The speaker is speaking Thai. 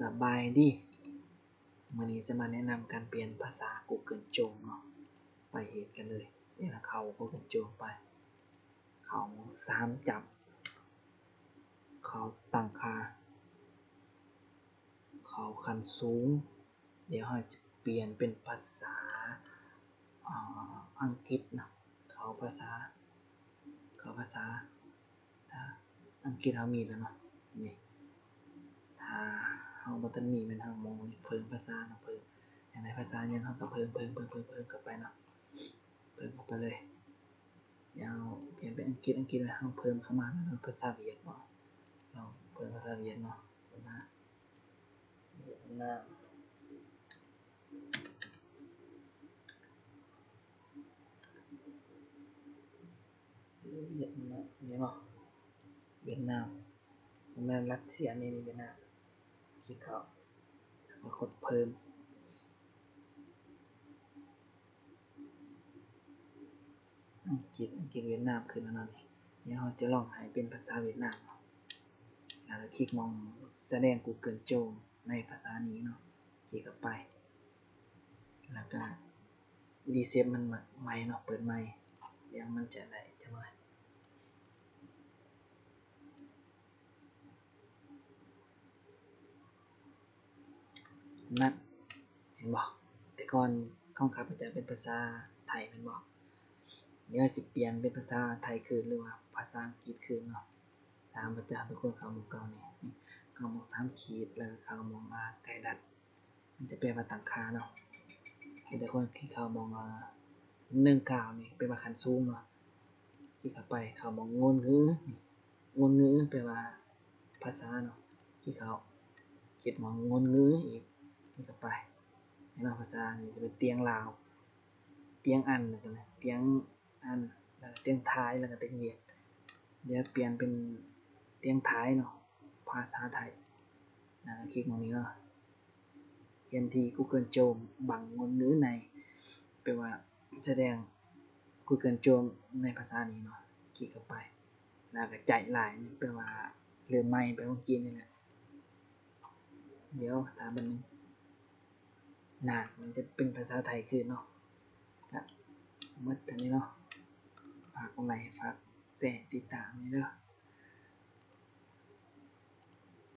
สบายดีวันนี้จะมาแนะนำการเปลี่ยนภาษา Google Chrome เนาะ ไปเหตุกันเลยนี่นะเขา Google Chrome ไป เขาสามจับ เขาตั้งค่าเขาคันสูง เดี๋ยวเราจะเปลี่ยนเป็นภาษาอังกฤษเนาะเขาภาษา เขาภาษาถ้าอังกฤษเรามีแล้วเนาะ นี่ถ้า เฮาบ่ทันมีแม่นเฮามองเพิ่มภาษาเนาะเพิ่มอย่างไรภาษาเนี่ยเฮาก็เพิ่มเพิ่มเพิ่มเพิ่มเพิ่มเข้าไปเนาะเพิ่มเข้าไปเลยเดี๋ยวเปลี่ยนเป็นอังกฤษอังกฤษแล้วเฮาเพิ่มเข้ามาแล้วภาษาเวียดเนาะเราเพิ่มภาษาเวียดเนาะนะเวียดนามเวียดนามเนาะเวียดนามแม่รัสเซียนี่นี่เวียดนาม คลิกเข้ากดเพิ่ม อังกฤษอังกฤษเวียดนามขึ้นแล้วเนาะนี่เดี๋ยวเราจะลองให้เป็นภาษาเวียดนามเนาะแล้วก็คลิกมองแสดง Google Chrome ในภาษานี้เนาะคลิกเข้าไป แล้วก็รีเซ็ตมันใหม่เนาะเปิดใหม่เดี๋ยวมันจะได้จังหน่ นั่นเห็นบ่แต่ก่อนของข้าพเจ้าเป็นภาษาไทยแม่นบ่เดี๋ยวสิเปลี่ยนเป็นภาษาไทยคืนหรือว่าภาษาอังกฤษคืนเนาะตามประจานทุกคนเขาหมองเก่าเนี่เขาหมองสามขีดแล้วก็เขาหมองอาไก่ดัด มันจะเป็นว่าต่างคาเนาะเห็นแต่คนที่เขามองอาหนึ่งเก้านี่เป็นว่าคันสูงเนาะที่เข้าไปเขามองงนงื้องนงื้อแปลว่าภาษาเนาะที่เขาคิดมองงนงื้ออีก นี่เข้าไปในเนาภาษานี่จะเป็นเตียงลาว เตียงอันแล้วกันนะเตียงอันแล้วเตียงท้ายแล้วก็เตียงเวียด เดี๋ยวเปลี่ยนเป็นเตียงท้ายเนาะภาษาไทยนะคลิกตรงนี้เนาะเขียนที่ Google Chrome บังงนงื้อในแปลว่าแสดง Google Chrome ในภาษานี้เนาะคลิกเข้าไปแล้วก็ใจหลายนี่แปลว่าเรือไม่ไปเมื่อกี้นี่แหละเดี๋ยวถามมันนึง น่ามันจะเป็นภาษาไทยคือเนาะก็หมดอันนี้เนาะฝากกดไลค์ฝากแชร์ติดตามนี่เด้อ